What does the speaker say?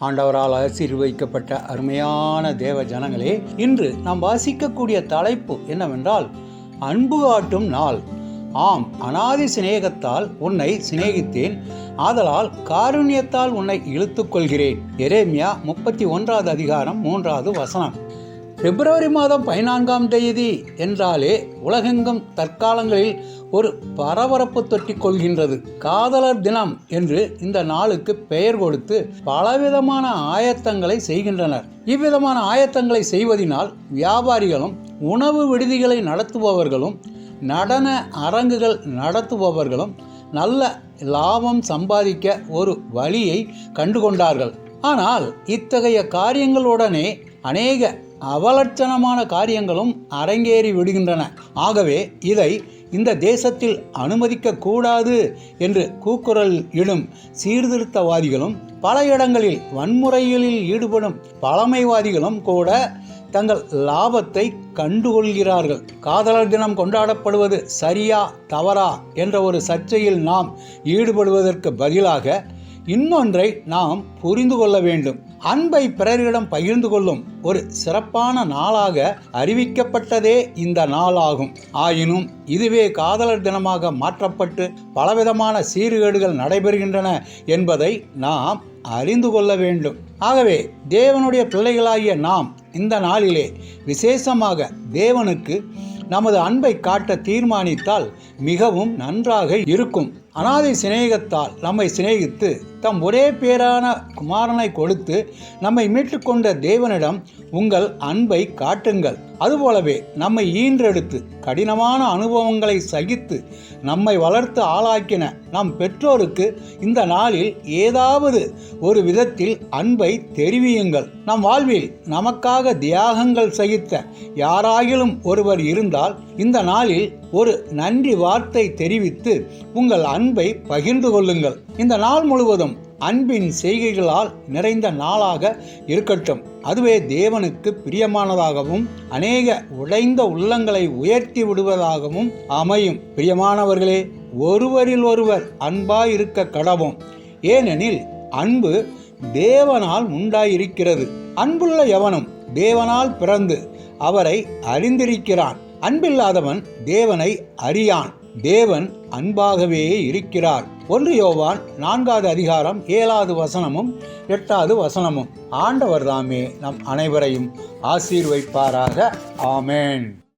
ஆண்டவரால் ஆசீர்வதிக்கப்பட்ட அருமையான தேவ ஜனங்களே இன்று நாம் வாசிக்கக்கூடிய தலைப்பு என்னவென்றால் அன்பு காட்டும் நாள். ஆம் அனாதி சிநேகத்தால் உன்னை சிநேகித்தேன். ஆதலால் காருண்யத்தால் உன்னை இழுத்துக்கொள்கிறேன். எரேமியா முப்பத்தி ஒன்றாவது அதிகாரம் மூன்றாவது வசனம். பிப்ரவரி மாதம் பதினான்காம் தேதி என்றாலே உலகெங்கும் தற்காலங்களில் ஒரு பரபரப்பு தொட்டி கொள்கின்றது. காதலர் தினம் என்று இந்த நாளுக்கு பெயர் கொடுத்து பலவிதமான ஆயத்தங்களை செய்கின்றனர். இவ்விதமான ஆயத்தங்களை செய்வதினால் வியாபாரிகளும் உணவு விடுதிகளை நடத்துபவர்களும் நடன அரங்குகள் நடத்துபவர்களும் நல்ல லாபம் சம்பாதிக்க ஒரு வழியை கண்டுகொண்டார்கள். ஆனால் இத்தகைய காரியங்களுடனே அநேக அவலட்சணமான காரியங்களும் அரங்கேறி விடுகின்றன. ஆகவே இதை இந்த தேசத்தில் அனுமதிக்க கூடாது என்று கூக்குரல் இடும் சீர்திருத்தவாதிகளும் பல இடங்களில் வன்முறைகளில் ஈடுபடும் பழமைவாதிகளும் கூட தங்கள் லாபத்தை கண்டுகொள்கிறார்கள். காதலர் தினம் கொண்டாடப்படுவது சரியா தவறா என்ற ஒரு சர்ச்சையில் நாம் ஈடுபடுவதற்கு பதிலாக இன்னொன்றை நாம் புரிந்து கொள்ள வேண்டும். அன்பை பிறரிடம் பகிர்ந்து கொள்ளும் ஒரு சிறப்பான நாளாக அறிவிக்கப்பட்டதே இந்த நாளாகும். ஆயினும் இதுவே காதலர் தினமாக மாற்றப்பட்டு பலவிதமான சீர்கேடுகள் நடைபெறுகின்றன என்பதை நாம் அறிந்து கொள்ள வேண்டும். ஆகவே தேவனுடைய பிள்ளைகளாகிய நாம் இந்த நாளிலே விசேஷமாக தேவனுக்கு நமது அன்பை காட்ட தீர்மானித்தால் மிகவும் நன்றாக இருக்கும். அனாதை சிநேகத்தால் நம்மை சிநேகித்து தம் ஒரே பேரான குமாரனை கொடுத்து நம்மை மீட்டுக்கொண்ட தேவனிடம் உங்கள் அன்பை காட்டுங்கள். அதுபோலவே நம்மை ஈன்றெடுத்து கடினமான அனுபவங்களை சகித்து நம்மை வளர்த்து ஆளாக்கின நம் பெற்றோருக்கு இந்த நாளில் ஏதாவது ஒரு விதத்தில் அன்பை தெரிவியுங்கள். நம் வாழ்வில் நமக்காக தியாகங்கள் சகித்த யாராயிலும் ஒருவர் இருந்தால் இந்த நாளில் ஒரு நன்றி வார்த்தை தெரிவித்து உங்கள் அன்பை பகிர்ந்து கொள்ளுங்கள். இந்த நாள் முழுவதும் அன்பின் செய்கைகளால் நிறைந்த நாளாக இருக்கட்டும். அதுவே தேவனுக்கு பிரியமானதாகவும் அநேக உடைந்த உள்ளங்களை உயர்த்தி விடுவதாகவும் அமையும். பிரியமானவர்களே ஒருவரில் ஒருவர் அன்பாய் இருக்க கடவும். ஏனெனில் அன்பு தேவனால் உண்டாயிருக்கிறது. அன்புள்ள எவனும் தேவனால் பிறந்து அவரை அறிந்திருக்கிறான். அன்பில்லாதவன் தேவனை அறியான். தேவன் அன்பாகவே இருக்கிறார். ஒன்று யோவான் நான்காவது அதிகாரம் ஏழாவது வசனமும் எட்டாவது வசனமும். ஆண்டவர் தாமே நம் அனைவரையும் ஆசீர்வைப்பாராக. ஆமேன்.